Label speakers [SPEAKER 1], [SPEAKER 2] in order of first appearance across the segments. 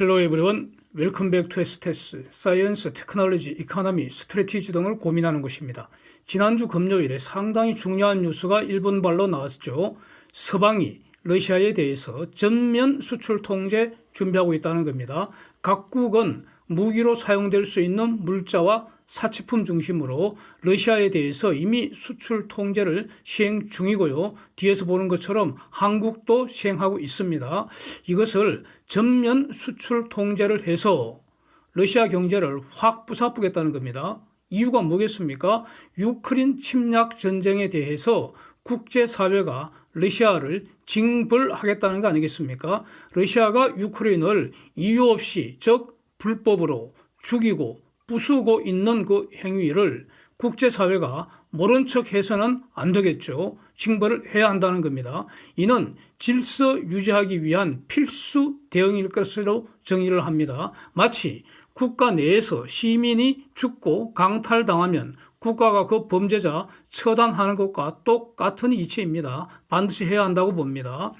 [SPEAKER 1] 헬로 에브리원 웰컴 백 투 에스테스 사이언스, 테크놀로지, 이코노미, 스트레티지 등을 고민하는 곳입니다. 지난주 금요일에 상당히 중요한 뉴스가 일본 발로 나왔죠. 서방이 러시아에 대해서 전면 수출 통제 준비하고 있다는 겁니다. 각국은 무기로 사용될 수 있는 물자와 사치품 중심으로 러시아에 대해서 이미 수출 통제를 시행 중이고요. 뒤에서 보는 것처럼 한국도 시행하고 있습니다. 이것을 전면 수출 통제를 해서 러시아 경제를 확 부사쁘겠다는 겁니다. 이유가 뭐겠습니까? 유크린 침략 전쟁에 대해서 국제사회가 러시아를 징벌하겠다는 거 아니겠습니까? 러시아가 유크린을 이유 없이 즉 불법으로 죽이고 부수고 있는 그 행위를 국제사회가 모른 척 해서는 안 되겠죠. 징벌을 해야 한다는 겁니다. 이는 질서 유지하기 위한 필수 대응일 것으로 정의를 합니다. 마치 국가 내에서 시민이 죽고 강탈당하면 국가가 그 범죄자 처단하는 것과 똑같은 이치입니다. 반드시 해야 한다고 봅니다.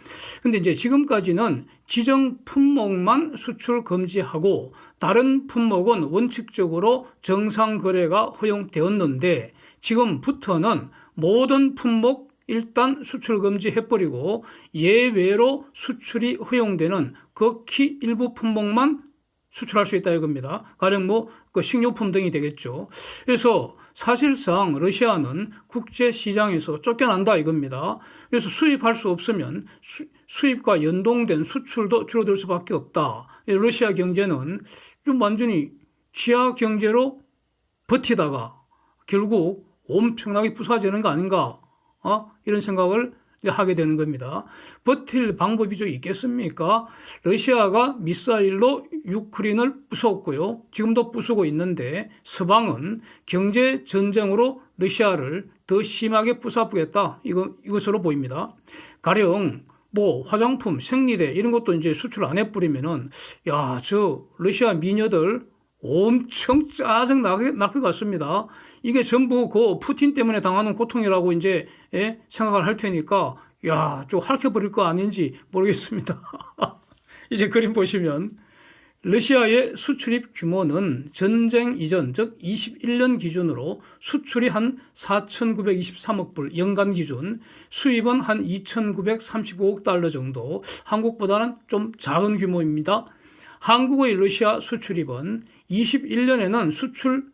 [SPEAKER 1] 근데 이제 지금까지는 지정 품목만 수출 금지하고 다른 품목은 원칙적으로 정상 거래가 허용되었는데 지금부터는 모든 품목 일단 수출 금지해버리고 예외로 수출이 허용되는 극히 일부 품목만 수출할 수 있다 이겁니다. 가령 뭐 그 식료품 등이 되겠죠. 그래서 사실상 러시아는 국제 시장에서 쫓겨난다 이겁니다. 그래서 수입할 수 없으면 수, 수입과 연동된 수출도 줄어들 수밖에 없다. 러시아 경제는 좀 완전히 지하 경제로 버티다가 결국 엄청나게 부서지는 거 아닌가? 어? 이런 생각을 하게 되는 겁니다. 버틸 방법이 좀 있겠습니까? 러시아가 미사일로 유크린을 부쉈고요. 지금도 부수고 있는데 서방은 경제 전쟁으로 러시아를 더 심하게 부숴보겠다. 이거, 이것으로 보입니다. 가령 뭐 화장품, 생리대 이런 것도 이제 수출 안 해버리면은 야, 저 러시아 미녀들 엄청 짜증 날것 같습니다. 이게 전부 그 푸틴 때문에 당하는 고통이라고 이제 예? 생각을 할 테니까 야, 좀 핥혀버릴 거 아닌지 모르겠습니다. 이제 그림 보시면 러시아의 수출입 규모는 전쟁 이전, 즉 21년 기준으로 수출이 한 4,923억 불 연간 기준, 수입은 한 2,935억 달러 정도, 한국보다는 좀 작은 규모입니다. 한국의 러시아 수출입은 21년에는 수출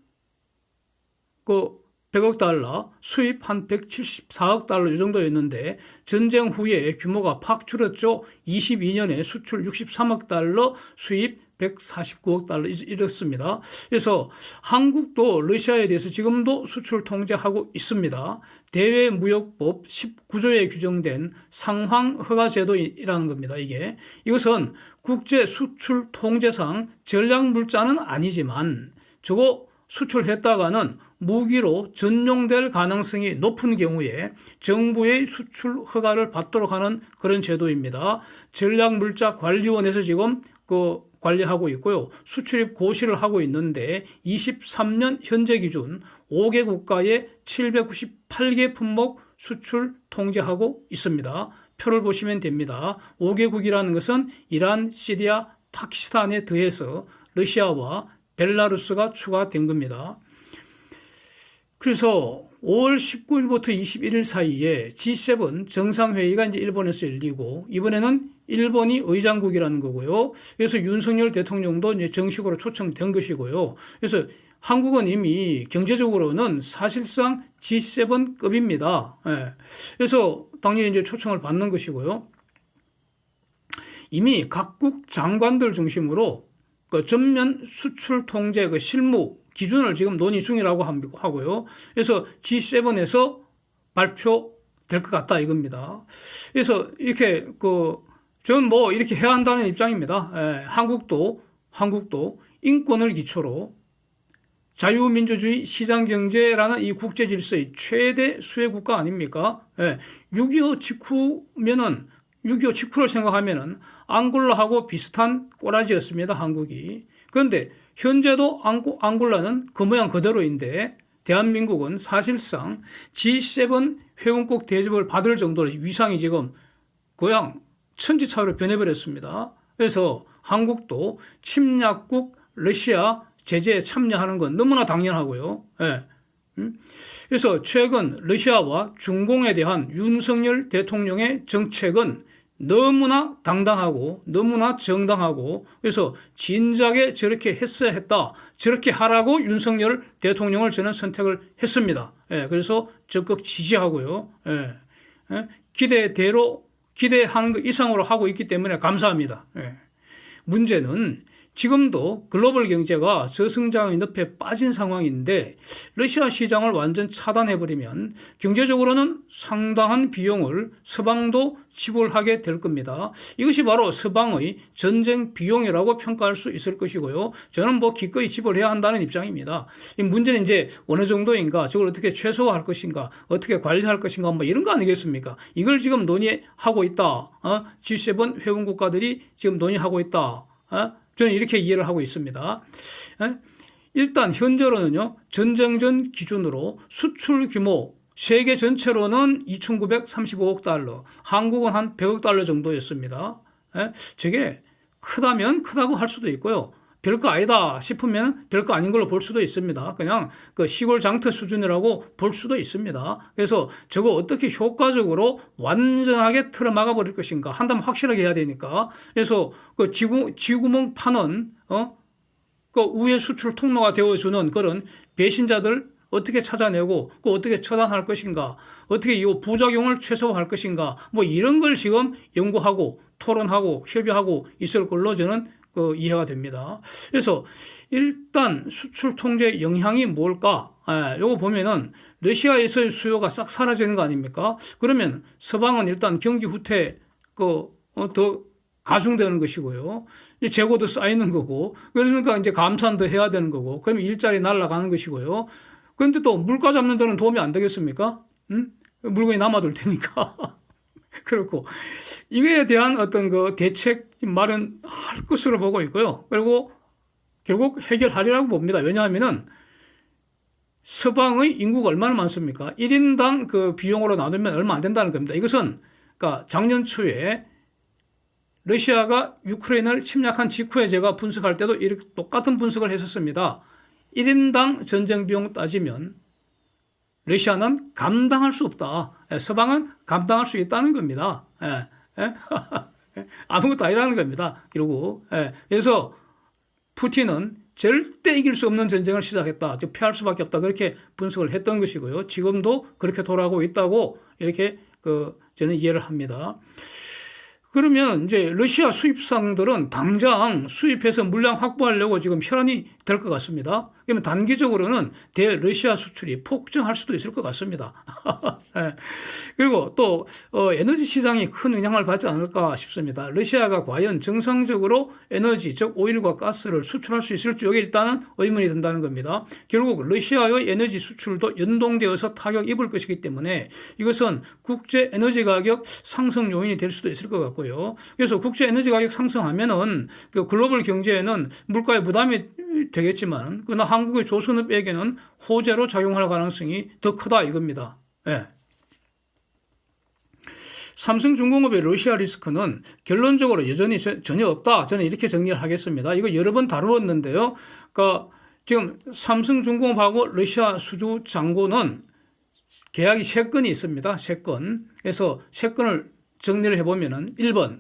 [SPEAKER 1] 그 100억 달러, 수입 한 174억 달러 이 정도였는데 전쟁 후에 규모가 팍 줄었죠. 22년에 수출 63억 달러, 수입 149억 달러 이렇습니다. 그래서 한국도 러시아에 대해서 지금도 수출 통제하고 있습니다. 대외무역법 19조에 규정된 상황 허가 제도이라는 겁니다. 이게 이것은 국제 수출 통제상 전략 물자는 아니지만 저거 수출했다가는 무기로 전용될 가능성이 높은 경우에 정부의 수출 허가를 받도록 하는 그런 제도입니다. 전략물자관리원에서 지금 그 관리하고 있고요. 수출입 고시를 하고 있는데 23년 현재 기준 5개 국가에 798개 품목 수출 통제하고 있습니다. 표를 보시면 됩니다. 5개국이라는 것은 이란, 시리아, 파키스탄에 더해서 러시아와 벨라루스가 추가된 겁니다. 그래서 5월 19일부터 21일 사이에 G7 정상회의가 이제 일본에서 열리고 이번에는 일본이 의장국이라는 거고요. 그래서 윤석열 대통령도 이제 정식으로 초청된 것이고요. 그래서 한국은 이미 경제적으로는 사실상 G7급입니다. 예. 그래서 당연히 이제 초청을 받는 것이고요. 이미 각국 장관들 중심으로 그 전면 수출 통제 그 실무 기준을 지금 논의 중이라고 하고요. 그래서 G7에서 발표될 것 같다 이겁니다. 그래서 이렇게 그 저는 뭐 이렇게 해야 한다는 입장입니다. 예, 한국도 한국도 인권을 기초로 자유민주주의 시장경제라는 이 국제 질서의 최대 수혜 국가 아닙니까? 예, 6.25 직후면은 6.25 직후를 생각하면은 앙골라하고 비슷한 꼬라지였습니다. 한국이. 그런데 현재도 앙골라는 그 모양 그대로인데 대한민국은 사실상 G7 회원국 대접을 받을 정도로 위상이 지금 고향 천지차로 변해버렸습니다. 그래서 한국도 침략국 러시아 제재에 참여하는 건 너무나 당연하고요. 예. 음? 그래서 최근 러시아와 중공에 대한 윤석열 대통령의 정책은 너무나 당당하고 너무나 정당하고 그래서 진작에 저렇게 했어야 했다. 저렇게 하라고 윤석열 대통령을 저는 선택을 했습니다. 예, 그래서 적극 지지하고요. 예, 예, 기대대로 기대하는 것 이상으로 하고 있기 때문에 감사합니다. 예. 문제는 지금도 글로벌 경제가 저성장의 늪에 빠진 상황인데 러시아 시장을 완전 차단해버리면 경제적으로는 상당한 비용을 서방도 지불하게 될 겁니다. 이것이 바로 서방의 전쟁 비용이라고 평가할 수 있을 것이고요. 저는 뭐 기꺼이 지불해야 한다는 입장입니다. 이 문제는 이제 어느 정도인가, 저걸 어떻게 최소화할 것인가, 어떻게 관리할 것인가, 뭐 이런 거 아니겠습니까? 이걸 지금 논의하고 있다. 어? G7 회원 국가들이 지금 논의하고 있다. 어? 저는 이렇게 이해를 하고 있습니다. 예? 일단 현재로는요, 전쟁 전 기준으로 수출 규모 세계 전체로는 2,935억 달러, 한국은 한 100억 달러 정도였습니다. 예? 저게 크다면 크다고 할 수도 있고요. 별거 아니다 싶으면 별거 아닌 걸로 볼 수도 있습니다. 그냥 그 시골 장터 수준이라고 볼 수도 있습니다. 그래서 저거 어떻게 효과적으로 완전하게 틀어 막아 버릴 것인가 한다면 확실하게 해야 되니까. 그래서 그 지구 지구멍 파는 어? 그 우회 수출 통로가 되어주는 그런 배신자들 어떻게 찾아내고 그 어떻게 처단할 것인가 어떻게 이 부작용을 최소화할 것인가 뭐 이런 걸 지금 연구하고 토론하고 협의하고 있을 걸로 저는 그 이해가 됩니다. 그래서 일단 수출 통제 영향이 뭘까? 예, 요거 보면은 러시아에서의 수요가 싹 사라지는 거 아닙니까? 그러면 서방은 일단 경기 후퇴 그더 어, 가중되는 것이고요. 재고도 쌓이는 거고 그러니까 이제 감산도 해야 되는 거고 그러면 일자리 날라가는 것이고요. 그런데 또 물가 잡는 데는 도움이 안 되겠습니까? 음? 물건이 남아돌 테니까. 그렇고 이거에 대한 어떤 그 대책 마련할 것으로 보고 있고요. 그리고 결국 해결하리라고 봅니다. 왜냐하면은 서방의 인구가 얼마나 많습니까? 1인당 그 비용으로 나누면 얼마 안 된다는 겁니다. 이것은 그러니까 작년 초에 러시아가 유크레인을 침략한 직후에 제가 분석할 때도 이렇게 똑같은 분석을 했었습니다. 1인당 전쟁 비용 따지면 러시아는 감당할 수 없다. 예, 서방은 감당할 수 있다는 겁니다. 예, 예? 아무것도 아니라는 겁니다. 그리고 그래서 푸틴은 절대 이길 수 없는 전쟁을 시작했다. 즉 피할 수밖에 없다. 그렇게 분석을 했던 것이고요. 지금도 그렇게 돌아가고 있다고 이렇게 그 저는 이해를 합니다. 그러면 이제 러시아 수입상들은 당장 수입해서 물량 확보하려고 지금 혈안이 될 것 같습니다. 그러면 단기적으로는 대러시아 수출이 폭증할 수도 있을 것 같습니다. 예. 그리고 또 어, 에너지 시장이 큰 영향을 받지 않을까 싶습니다. 러시아가 과연 정상적으로 에너지 즉 오일과 가스를 수출할 수 있을지 여기 일단은 의문이 든다는 겁니다. 결국 러시아의 에너지 수출도 연동되어서 타격 입을 것이기 때문에 이것은 국제 에너지 가격 상승 요인이 될 수도 있을 것 같고요. 그래서 국제 에너지 가격 상승하면은 그 글로벌 경제에는 물가의 부담이 되겠지만 그러나 한국의 조선업에게는 호재로 작용할 가능성이 더 크다 이겁니다. 예. 삼성중공업의 러시아 리스크는 결론적으로 여전히 전혀 없다. 저는 이렇게 정리를 하겠습니다. 이거 여러 번 다루었는데요. 그러니까 지금 삼성중공업하고 러시아 수주 장고는 계약이 세 건이 있습니다. 세 건. 그래서 세 건을 정리를 해보면은 1번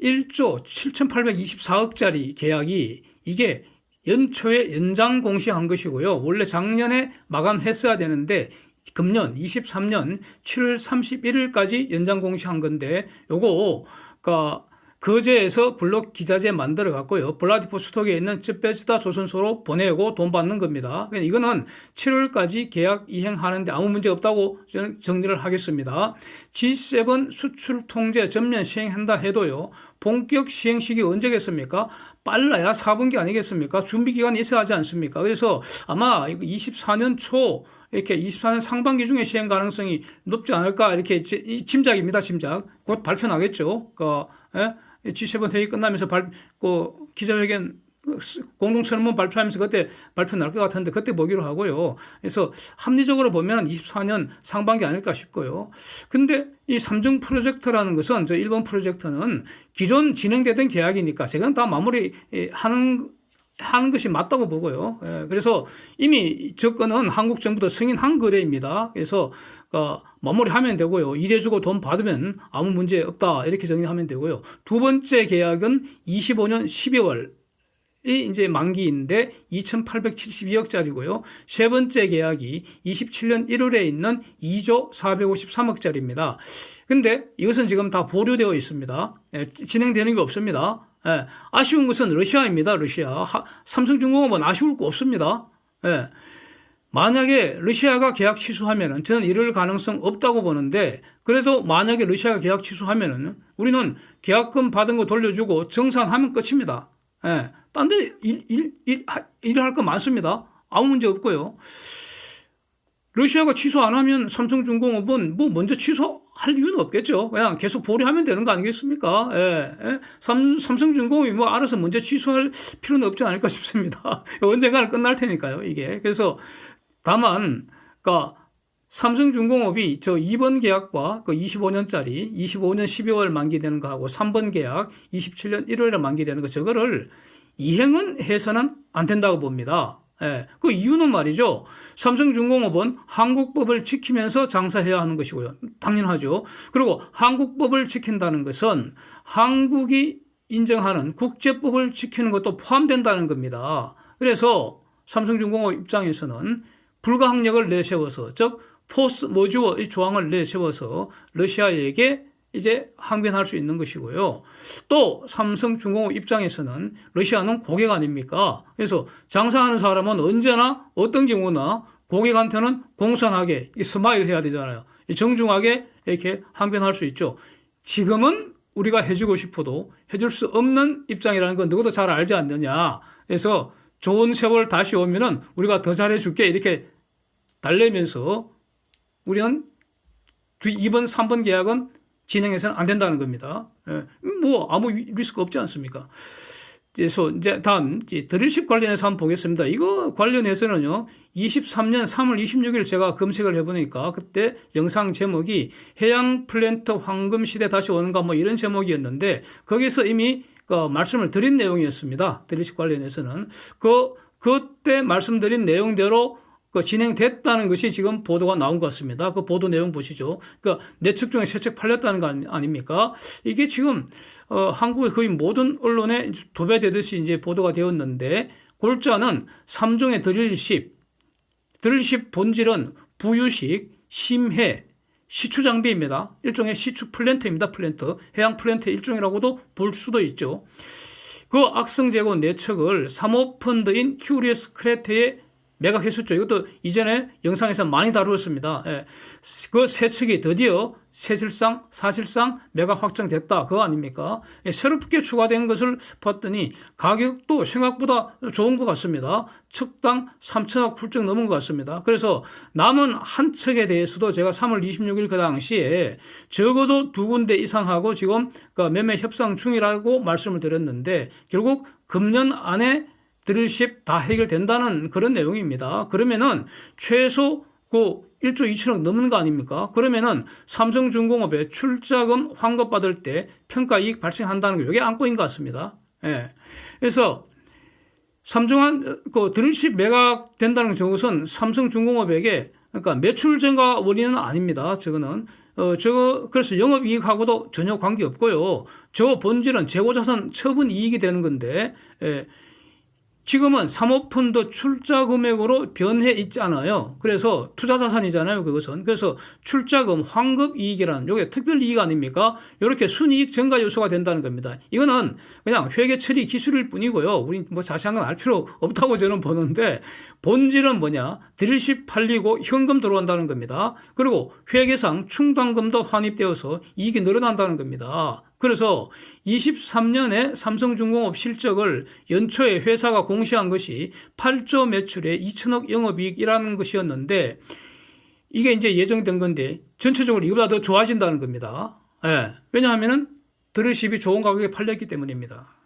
[SPEAKER 1] 1조 7,824억짜리 계약이 이게 연초에 연장 공시한 것이고요. 원래 작년에 마감했어야 되는데 금년 23년 7월 31일까지 연장 공시한 건데 요거 그러니까 거제에서 블록 기자재 만들어 갖고요. 블라디포스톡에 있는 쯔베즈다 조선소로 보내고 돈 받는 겁니다. 그러니까 이거는 7월까지 계약 이행하는데 아무 문제 없다고 저는 정리를 하겠습니다. G7 수출 통제 전면 시행한다 해도요. 본격 시행 시기 언제겠습니까? 빨라야 4분기 아니겠습니까? 준비 기간이 있어야 하지 않습니까? 그래서 아마 24년 초 이렇게 24년 상반기 중에 시행 가능성이 높지 않을까 이렇게 짐작입니다. 짐작. 곧 발표 나겠죠. 그 예? G7 회의 끝나면서 발, 그 기자회견 공동선언문 발표하면서 그때 발표 날 것 같은데 그때 보기로 하고요. 그래서 합리적으로 보면 24년 상반기 아닐까 싶고요. 근데 이 삼중 프로젝트라는 것은 저 일본 프로젝트는 기존 진행되던 계약이니까 제가 다 마무리하는 하는 것이 맞다고 보고요. 예, 그래서 이미 접근은 한국 정부도 승인한 거래입니다. 그래서 어, 마무리하면 되고요. 일해주고 돈 받으면 아무 문제 없다 이렇게 정리하면 되고요. 두 번째 계약은 25년 12월 이 이제 만기인데 2,872억짜리고요. 세 번째 계약이 27년 1월에 있는 2조 453억짜리입니다. 근데 이것은 지금 다 보류되어 있습니다. 예, 진행되는 게 없습니다. 예, 아쉬운 것은 러시아입니다. 러시아. 하, 삼성중공업은 아쉬울 거 없습니다. 예. 만약에 러시아가 계약 취소하면은 저는 이럴 가능성 없다고 보는데 그래도 만약에 러시아가 계약 취소하면은 우리는 계약금 받은 거 돌려주고 정산하면 끝입니다. 예. 딴 데 일, 일, 일, 일 할 거 많습니다. 아무 문제 없고요. 러시아가 취소 안 하면 삼성중공업은 뭐 먼저 취소 할 이유는 없겠죠. 그냥 계속 보류하면 되는 거 아니겠습니까? 예, 예. 삼, 삼성중공업이 뭐 알아서 먼저 취소할 필요는 없지 않을까 싶습니다. 언젠가는 끝날 테니까요, 이게. 그래서 다만, 그니까 삼성중공업이 저 2번 계약과 그 25년짜리 25년 12월 만기되는 거하고 3번 계약 27년 1월에 만기되는 거 저거를 이행은 해서는 안 된다고 봅니다. 예, 그 이유는 말이죠. 삼성중공업은 한국법을 지키면서 장사해야 하는 것이고요. 당연하죠. 그리고 한국법을 지킨다는 것은 한국이 인정하는 국제법을 지키는 것도 포함된다는 겁니다. 그래서 삼성중공업 입장에서는 불가항력을 내세워서 즉 포스 머주어 이 조항을 내세워서 러시아에게 이제 항변할 수 있는 것이고요. 또 삼성중공업 입장에서는 러시아는 고객 아닙니까? 그래서 장사하는 사람은 언제나 어떤 경우나 고객한테는 공손하게 스마일 해야 되잖아요. 정중하게 이렇게 항변할 수 있죠. 지금은 우리가 해주고 싶어도 해줄 수 없는 입장이라는 건 누구도 잘 알지 않느냐. 그래서 좋은 세월 다시 오면은 우리가 더 잘해줄게 이렇게 달래면서 우리는 이번 3번 계약은 진행해서는 안 된다는 겁니다. 예. 뭐 아무 리스크 없지 않습니까? 그래서 이제 다음 드릴십 관련해서 한번 보겠습니다. 이거 관련해서는요. 23년 3월 26일 제가 검색을 해보니까 그때 영상 제목이 해양 플랜트 황금 시대 다시 오는가 뭐 이런 제목이었는데 거기서 이미 그 말씀을 드린 내용이었습니다. 드릴십 관련해서는 그 그때 말씀드린 내용대로 그 진행됐다는 것이 지금 보도가 나온 것 같습니다. 그 보도 내용 보시죠. 그러니까 내측 중에 세척 팔렸다는 거 아닙니까? 이게 지금 어, 한국의 거의 모든 언론에 도배되듯이 이제 보도가 되었는데 골자는 3종의 드릴십, 드릴십 본질은 부유식, 심해, 시추 장비입니다. 일종의 시추 플랜트입니다. 플랜트. 해양 플랜트 일종이라고도 볼 수도 있죠. 그 악성 재고 내측을 사모펀드인 큐리어스 크레테의 매각했었죠. 이것도 이전에 영상에서 많이 다루었습니다. 예. 그 세측이 드디어 사실상 사실상 매각 확정됐다. 그거 아닙니까? 예. 새롭게 추가된 것을 봤더니 가격도 생각보다 좋은 것 같습니다. 측당 3천억 훌쩍 넘은 것 같습니다. 그래서 남은 한 척에 대해서도 제가 3월 26일 그 당시에 적어도 두 군데 이상하고 지금 그 매매 협상 중이라고 말씀을 드렸는데 결국 금년 안에 드릴십 다 해결된다는 그런 내용입니다. 그러면은 최소 그 1조 2천억 넘는 거 아닙니까? 그러면은 삼성중공업에 출자금 환급받을 때 평가 이익 발생한다는 게 여기 안고인 것 같습니다. 예. 그래서 삼중한 그 드릴십 매각 된다는 것은 삼성중공업에게 그러니까 매출 증가 원인은 아닙니다. 저거는 어 저거 그래서 영업 이익하고도 전혀 관계 없고요. 저 본질은 재고자산 처분 이익이 되는 건데 예. 지금은 사모펀드 출자 금액으로 변해 있잖아요. 그래서 투자 자산이잖아요. 그것은. 그래서 출자금 환급 이익이라는 요게 특별 이익 아닙니까? 이렇게 순이익 증가 요소가 된다는 겁니다. 이거는 그냥 회계 처리 기술일 뿐이고요. 우리 뭐 자세한 건 알 필요 없다고 저는 보는데 본질은 뭐냐? 드릴십 팔리고 현금 들어온다는 겁니다. 그리고 회계상 충당금도 환입되어서 이익이 늘어난다는 겁니다. 그래서 23년에 삼성중공업 실적을 연초에 회사가 공시한 것이 8조 매출에 2천억 영업이익이라는 것이었는데 이게 이제 예정된 건데 전체적으로 이보다 더 좋아진다는 겁니다. 예. 왜냐하면은 드르십이 좋은 가격에 팔렸기 때문입니다.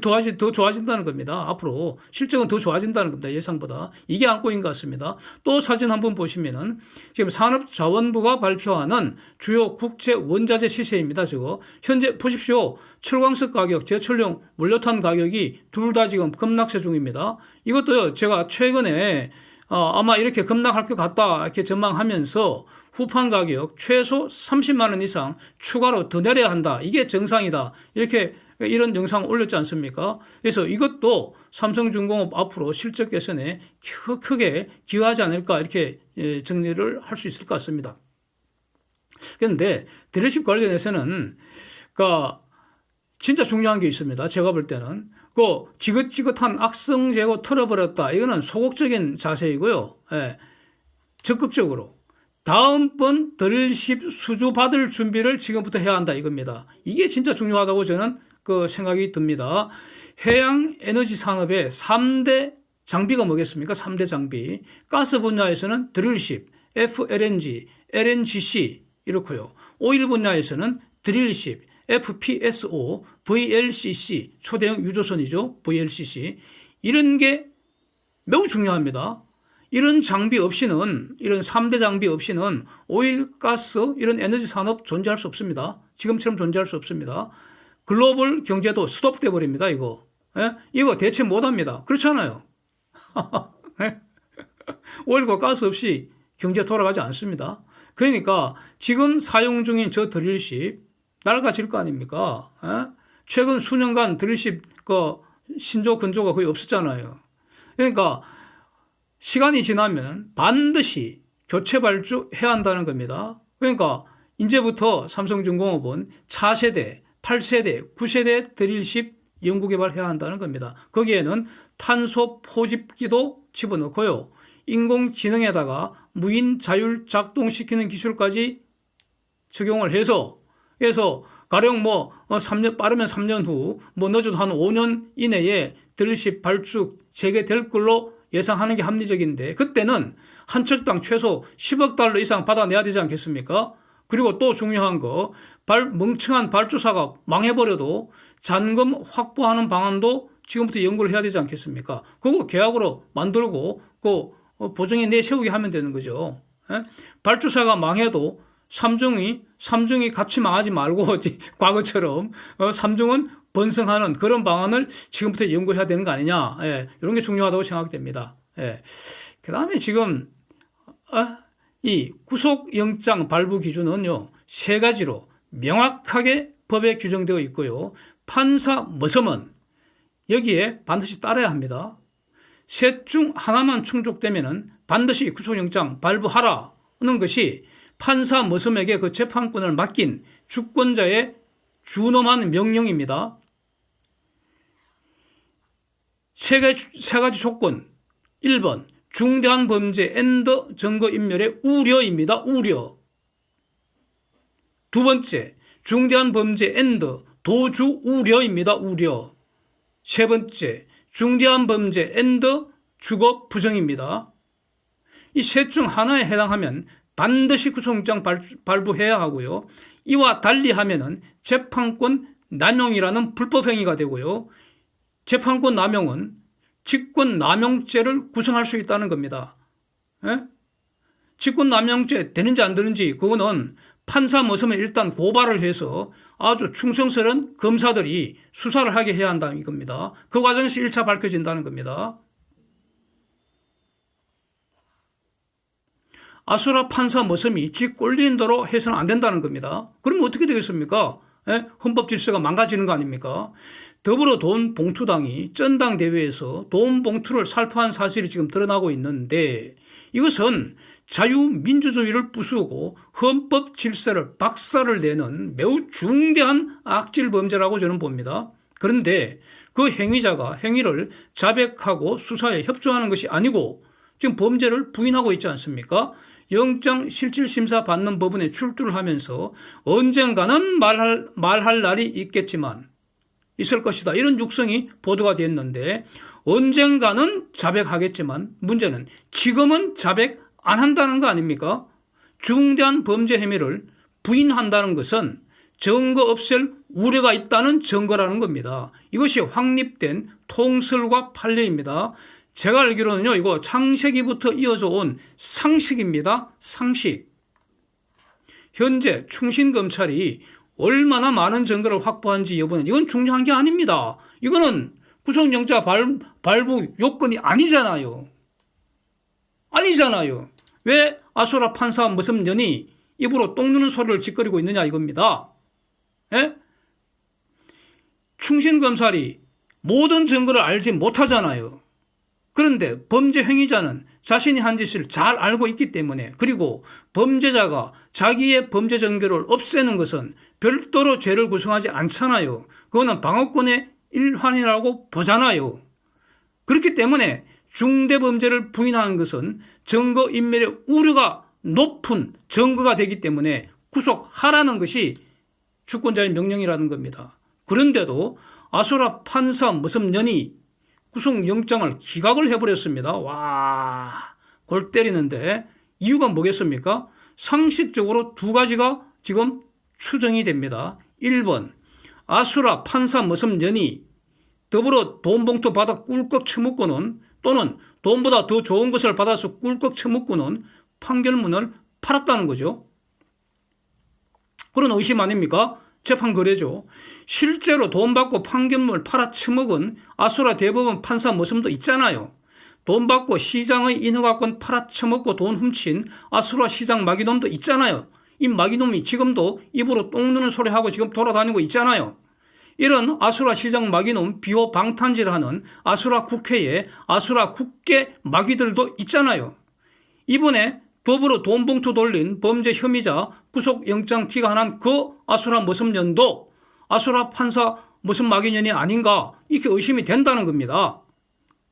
[SPEAKER 1] 좋아지, 더 좋아진다는 겁니다. 앞으로 실적은 더 좋아진다는 겁니다. 예상보다. 이게 안고인 것 같습니다. 또 사진 한번 보시면은 지금 산업자원부가 발표하는 주요 국제 원자재 시세입니다. 저거. 현재 보십시오. 철광석 가격, 제철용 원료탄 가격이 둘 다 지금 급락세 중입니다. 이것도요, 제가 최근에 어, 아마 이렇게 급락할 것 같다 이렇게 전망하면서 후판 가격 최소 30만 원 이상 추가로 더 내려야 한다. 이게 정상이다. 이렇게 이런 영상 올렸지 않습니까? 그래서 이것도 삼성중공업 앞으로 실적 개선에 크- 크게 기여하지 않을까 이렇게 예, 정리를 할 수 있을 것 같습니다. 그런데 드레십 관련해서는 그 진짜 중요한 게 있습니다. 제가 볼 때는 그 지긋지긋한 악성 재고 털어버렸다. 이거는 소극적인 자세이고요. 예, 적극적으로 다음번 드릴십 수주 받을 준비를 지금부터 해야 한다 이겁니다. 이게 진짜 중요하다고 저는 그 생각이 듭니다. 해양 에너지 산업의 3대 장비가 뭐겠습니까? 3대 장비. 가스 분야에서는 드릴십, FLNG, LNGC 이렇고요. 오일 분야에서는 드릴십, FPSO, VLCC, 초대형 유조선이죠. VLCC. 이런 게 매우 중요합니다. 이런 장비 없이는 이런 3대 장비 없이는 오일, 가스 이런 에너지 산업 존재할 수 없습니다. 지금처럼 존재할 수 없습니다. 글로벌 경제도 스톱돼 버립니다. 이거. 예? 이거 대체 못 합니다. 그렇잖아요. 예? 오일과 가스 없이 경제 돌아가지 않습니다. 그러니까 지금 사용 중인 저 드릴십 낡아질 거 아닙니까? 예? 최근 수년간 드릴십 그 신조 근조가 거의 없었잖아요. 그러니까 시간이 지나면 반드시 교체 발주해야 한다는 겁니다. 그러니까 이제부터 삼성중공업은 차세대, 8세대, 9세대 드릴십 연구개발해야 한다는 겁니다. 거기에는 탄소 포집기도 집어넣고요. 인공지능에다가 무인 자율 작동시키는 기술까지 적용을 해서 그래서 가령 뭐 3년 빠르면 3년 후 뭐 늦어도 한 5년 이내에 드릴십 발주 재개될 걸로 예상하는 게 합리적인데 그때는 한 척당 최소 10억 달러 이상 받아내야 되지 않겠습니까? 그리고 또 중요한 거 발, 멍청한 발주사가 망해버려도 잔금 확보하는 방안도 지금부터 연구를 해야 되지 않겠습니까? 그거 계약으로 만들고 그 보증에 내세우게 하면 되는 거죠. 예? 발주사가 망해도 삼중이 삼중이 같이 망하지 말고 과거처럼 어, 삼중은 번성하는 그런 방안을 지금부터 연구해야 되는 거 아니냐. 예, 이런 게 중요하다고 생각됩니다. 예. 그 다음에 지금 어, 이 구속영장 발부 기준은요 세 가지로 명확하게 법에 규정되어 있고요. 판사 머섬은 여기에 반드시 따라야 합니다. 셋 중 하나만 충족되면은 반드시 구속영장 발부하라는 것이 판사 머섬에게 그 재판권을 맡긴 주권자의 준엄한 명령입니다. 세 가지, 세 가지 조건. 1번, 중대한 범죄 엔더 증거 인멸의 우려입니다. 우려. 두 번째, 중대한 범죄 엔더 도주 우려입니다. 우려. 세 번째, 중대한 범죄 엔더 주거 부정입니다. 이 셋 중 하나에 해당하면 반드시 구속영장 발부해야 하고요. 이와 달리 하면은 재판권 남용이라는 불법 행위가 되고요. 재판권 남용은 직권 남용죄를 구성할 수 있다는 겁니다. 예? 직권 남용죄 되는지 안 되는지 그거는 판사 머슴에 일단 고발을 해서 아주 충성스러운 검사들이 수사를 하게 해야 한다는 이겁니다. 그 과정에서 1차 밝혀진다는 겁니다. 아수라 판사 머슴이 지 꼴리는 대로 해서는 안 된다는 겁니다. 그러면 어떻게 되겠습니까? 예? 헌법 질서가 망가지는 거 아닙니까? 더불어 돈 봉투당이 전당 대회에서 돈 봉투를 살포한 사실이 지금 드러나고 있는데 이것은 자유민주주의를 부수고 헌법 질서를 박살을 내는 매우 중대한 악질 범죄라고 저는 봅니다. 그런데 그 행위자가 행위를 자백하고 수사에 협조하는 것이 아니고 지금 범죄를 부인하고 있지 않습니까? 영장 실질 심사 받는 법원에 출두를 하면서 언젠가는 말할 말할 날이 있겠지만 있을 것이다. 이런 육성이 보도가 됐는데 언젠가는 자백하겠지만 문제는 지금은 자백 안 한다는 거 아닙니까? 중대한 범죄 혐의를 부인한다는 것은 증거 없앨 우려가 있다는 증거라는 겁니다. 이것이 확립된 통설과 판례입니다. 제가 알기로는요, 이거 창세기부터 이어져 온 상식입니다. 상식. 현재 충신검찰이 얼마나 많은 증거를 확보한지 여부는 이건 중요한 게 아닙니다. 이거는 구속영장 발, 발부 요건이 아니잖아요. 아니잖아요. 왜 아소라 판사 무슨 년이 입으로 똥 누는 소리를 짓거리고 있느냐 이겁니다. 예? 충신검찰이 모든 증거를 알지 못하잖아요. 그런데 범죄 행위자는 자신이 한 짓을 잘 알고 있기 때문에 그리고 범죄자가 자기의 범죄 전개를 없애는 것은 별도로 죄를 구성하지 않잖아요. 그거는 방어권의 일환이라고 보잖아요. 그렇기 때문에 중대 범죄를 부인하는 것은 증거 인멸의 우려가 높은 증거가 되기 때문에 구속하라는 것이 주권자의 명령이라는 겁니다. 그런데도 아소라 판사 무섭년이 구속영장을 기각을 해버렸습니다. 와, 골 때리는데 이유가 뭐겠습니까? 상식적으로 두 가지가 지금 추정이 됩니다. 1번, 아수라 판사 무섭년이 더불어 돈 봉투 받아 꿀꺽 처먹고는 또는 돈보다 더 좋은 것을 받아서 꿀꺽 처먹고는 판결문을 팔았다는 거죠. 그런 의심 아닙니까? 재판 거래죠. 실제로 돈 받고 판결문을 팔아 처먹은 아수라 대법원 판사 모습도 있잖아요. 돈 받고 시장의 인허가권 팔아 처먹고 돈 훔친 아수라 시장 마귀놈도 있잖아요. 이 마귀놈이 지금도 입으로 똥 누는 소리 하고 지금 돌아다니고 있잖아요. 이런 아수라 시장 마귀놈 비호 방탄질 하는 아수라 국회에 아수라 국계 마귀들도 있잖아요. 이번에 도부로 돈 봉투 돌린 범죄 혐의자 구속영장 기각한 그 아수라 모습년도 아수라 판사 무슨 마귀년이 아닌가 이렇게 의심이 된다는 겁니다.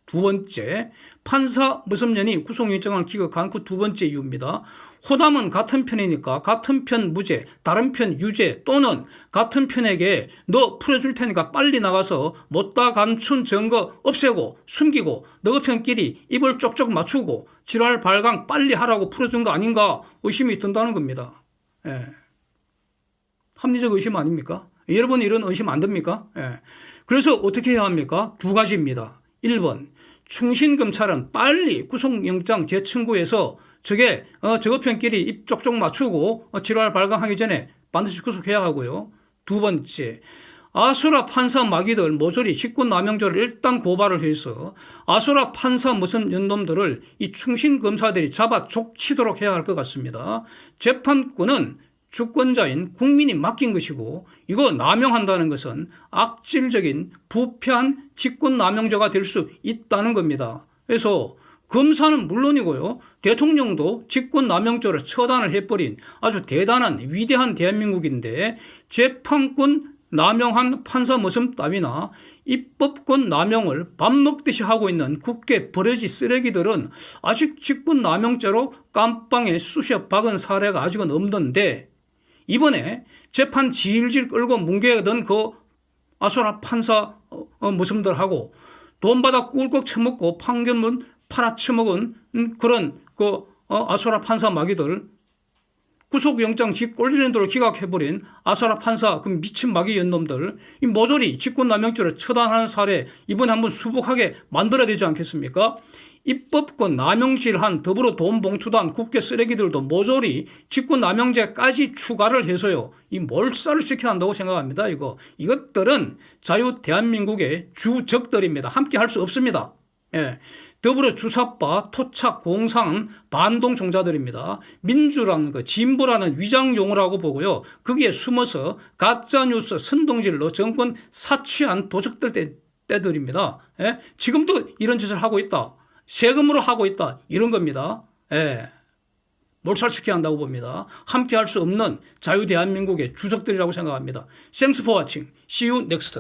[SPEAKER 1] 두 번째, 판사 무섭년이 구속영장을 기각한 그 두 번째 이유입니다. 호남은 같은 편이니까 같은 편 무죄, 다른 편 유죄 또는 같은 편에게 너 풀어줄 테니까 빨리 나가서 못다 감춘 증거 없애고 숨기고 너 편끼리 입을 쪽쪽 맞추고 지랄 발광 빨리 하라고 풀어준 거 아닌가 의심이 든다는 겁니다. 예. 합리적 의심 아닙니까? 여러분 이런 의심 안 듭니까? 예. 그래서 어떻게 해야 합니까? 두 가지입니다. 1번 충신검찰은 빨리 구속영장 재청구해서 저게 어, 저거 편끼리 입 쪽쪽 맞추고 어, 질환 발광하기 전에 반드시 구속해야 하고요. 두 번째 아수라 판사 마귀들 모조리 직권남용죄를 일단 고발을 해서 아수라 판사 무슨 연놈들을 이 충신 검사들이 잡아 족치도록 해야 할 것 같습니다. 재판권은 주권자인 국민이 맡긴 것이고 이거 남용한다는 것은 악질적인 부패한 직권 남용죄가 될 수 있다는 겁니다. 그래서 검사는 물론이고요. 대통령도 직권남용죄로 처단을 해버린 아주 대단한 위대한 대한민국인데 재판권 남용한 판사 모습 따위나 입법권 남용을 밥 먹듯이 하고 있는 국회 버러지 쓰레기들은 아직 직권 남용죄로 깜빵에 쑤셔 박은 사례가 아직은 없는데 이번에 재판 질질 끌고 뭉개던 그 아소라 판사 모습들하고 돈 받아 꿀꺽 처먹고 판결문 팔아쳐먹은 음, 그런 그 아소라 판사 마귀들 구속영장 집 꼴리는 대로 기각해버린 아사라 판사 그 미친 마귀 연놈들 이 모조리 직권남용죄를 처단하는 사례 이번에 한번 수복하게 만들어야 되지 않겠습니까? 입법권 남용질한 더불어 돈 봉투단 국회 쓰레기들도 모조리 직권남용죄까지 추가를 해서요 이 몰살을 시켜야 한다고 생각합니다 이거 이것들은 자유 대한민국의 주적들입니다 함께 할 수 없습니다 예. 더불어 주사파, 토착, 공상, 반동 종자들입니다. 민주라는 거, 진보라는 위장 용어라고 보고요. 거기에 숨어서 가짜 뉴스 선동질로 정권 사취한 도적들 때, 때들입니다. 예? 지금도 이런 짓을 하고 있다. 세금으로 하고 있다. 이런 겁니다. 예. 몰살시켜야 한다고 봅니다. 함께 할 수 없는 자유 대한민국의 주적들이라고 생각합니다. Thanks for watching. See you next.